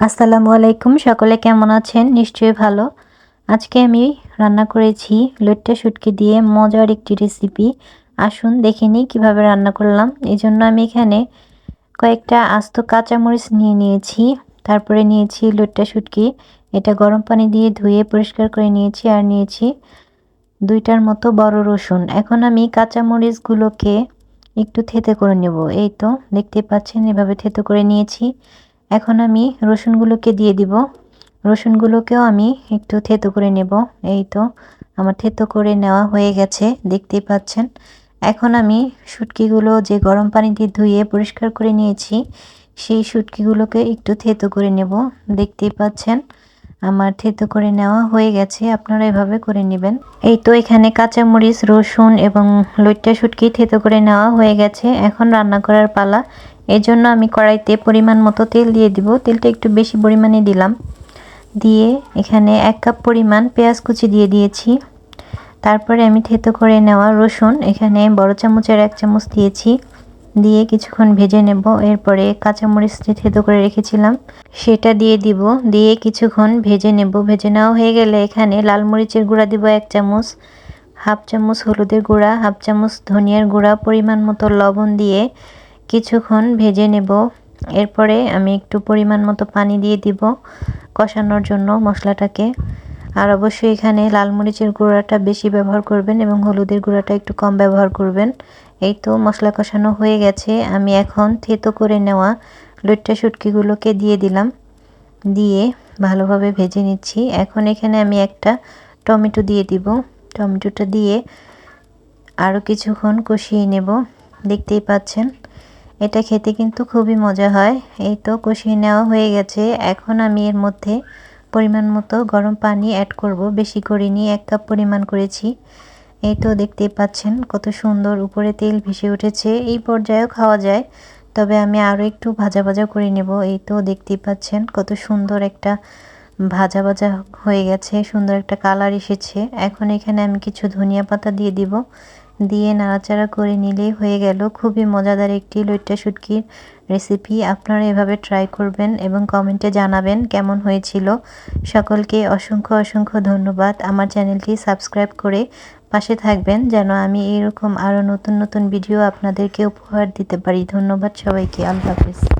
আসসালামু আলাইকুম, সকলে কেমন আছেন? নিশ্চয়ই ভালো। আজকে আমি রান্না করেছি লইট্টা শুটকি দিয়ে মজার একটি রেসিপি আসুন, দেখে নিই কীভাবে রান্না করলাম। এই জন্য আমি এখানে কয়েকটা আস্ত কাঁচামরিচ নিয়ে নিয়েছি। তারপরে নিয়েছি লইট্টা শুটকি। এটা গরম পানি দিয়ে ধুয়ে পরিষ্কার করে নিয়েছি আর নিয়েছি দুইটার মতো বড় রসুন। এখন আমি কাঁচামরিচগুলোকে একটু থেতে করে নেব। এই তো, দেখতে পাচ্ছেন, এভাবে থেতে করে নিয়েছি। এখন আমি রসুনগুলোকে দিয়ে দিব। রসুনগুলোকেও আমি একটু থেতো করে নেব। এই তো, আমার থেতো করে নেওয়া হয়ে গেছে, দেখতেই পাচ্ছেন। এখন আমি শুটকিগুলো যে গরম পানিতে ধুয়ে পরিষ্কার করে নিয়েছি, সেই শুটকিগুলোকে একটু থেতো করে নেব, দেখতেই পাচ্ছেন। আমার থেতো করে নেওয়া হয়ে গেছে, আপনারা এভাবে করে নেবেন। এই তো এখানে কাঁচামরিচ, রসুন এবং লইট্টা শুটকি থেতো করে নেওয়া হয়ে গেছে। এখন রান্না করার পালা। এই জন্য আমি কড়াইতে পরিমাণ মতো তেল দিয়ে দিব। তেলটা একটু বেশি পরিমাণে দিলাম। দিয়ে এখানে এক কাপ পরিমাণ পেঁয়াজ কুচি দিয়ে দিয়েছি। তারপরে আমি থেতো করে নেওয়া রসুন। এখানে বড় চামচের এক চামচ দিয়েছি। দিয়ে কিছুক্ষণ ভেজে নেব। এরপরে কাঁচামরিচ যে থেতো করে রেখেছিলাম। সেটা দিয়ে দিব। দিয়ে কিছুক্ষণ ভেজে নেব। ভেজে নেওয়া হয়ে গেলে এখানে লাল মরিচের গুঁড়া দিব এক চামচ, হাফ চামচ হলুদের গুঁড়া, হাফ চামচ ধনিয়ার গুঁড়া, পরিমাণ মতো লবণ দিয়ে কিছুক্ষণ ভেজে নেব। এরপরে আমি একটু পরিমাণ মতো পানি দিয়ে দিব কষানোর জন্য মশলাটাকে। আর অবশ্যই এখানে লাল মরিচের গুঁড়াটা বেশি ব্যবহার করবেন এবং হলুদের গুঁড়াটা একটু কম ব্যবহার করবেন। এই তো মশলা কষানো হয়ে গেছে। আমি এখন থেতো করে নেওয়া লইট্টা শুটকিগুলোকে দিয়ে দিলাম। দিয়ে ভালোভাবে ভেজে নিচ্ছি। এখন এখানে আমি একটা টমেটো দিয়ে দিব। টমেটোটা দিয়ে আরও কিছুক্ষণ কষিয়ে নেব। দেখতেই পাচ্ছেন, এটা খেতে কিন্তু খুবই মজা হয়। এই তো কষিয়ে নেওয়া হয়ে গেছে। এখন আমি এর মধ্যে পরিমাণ মতো গরম পানি অ্যাড করব। বেশি করে করিনি এক কাপ পরিমাণ করেছি। এই তো দেখতেই পাচ্ছেন কত সুন্দর উপরে তেল ভেসে উঠেছে। এই পর্যায়েও খাওয়া যায়। তবে আমি আরও একটু ভাজা ভাজা করে নেব। এই তো দেখতেই পাচ্ছেন কত সুন্দর একটা ভাজা ভাজা হয়ে গেছে। সুন্দর একটা কালার এসেছে। এখন এখানে আমি কিছু ধনিয়া পাতা দিয়ে দিব। দিয়ে নাড়াচাড়া করে নিলে হয়ে গেল। খুবই মজাদার একটি লইট্টা শুটকির রেসিপি আপনারা এভাবে ট্রাই করবেন এবং কমেন্টে জানাবেন কেমন হয়েছিল। সকলকে অসংখ্য অসংখ্য ধন্যবাদ। আমার চ্যানেলটি সাবস্ক্রাইব করে পাশে থাকবেন যেন আমি এরকম আরও নতুন নতুন ভিডিও আপনাদেরকে উপহার দিতে পারি। ধন্যবাদ সবাইকে। আল্লাহ হাফিজ।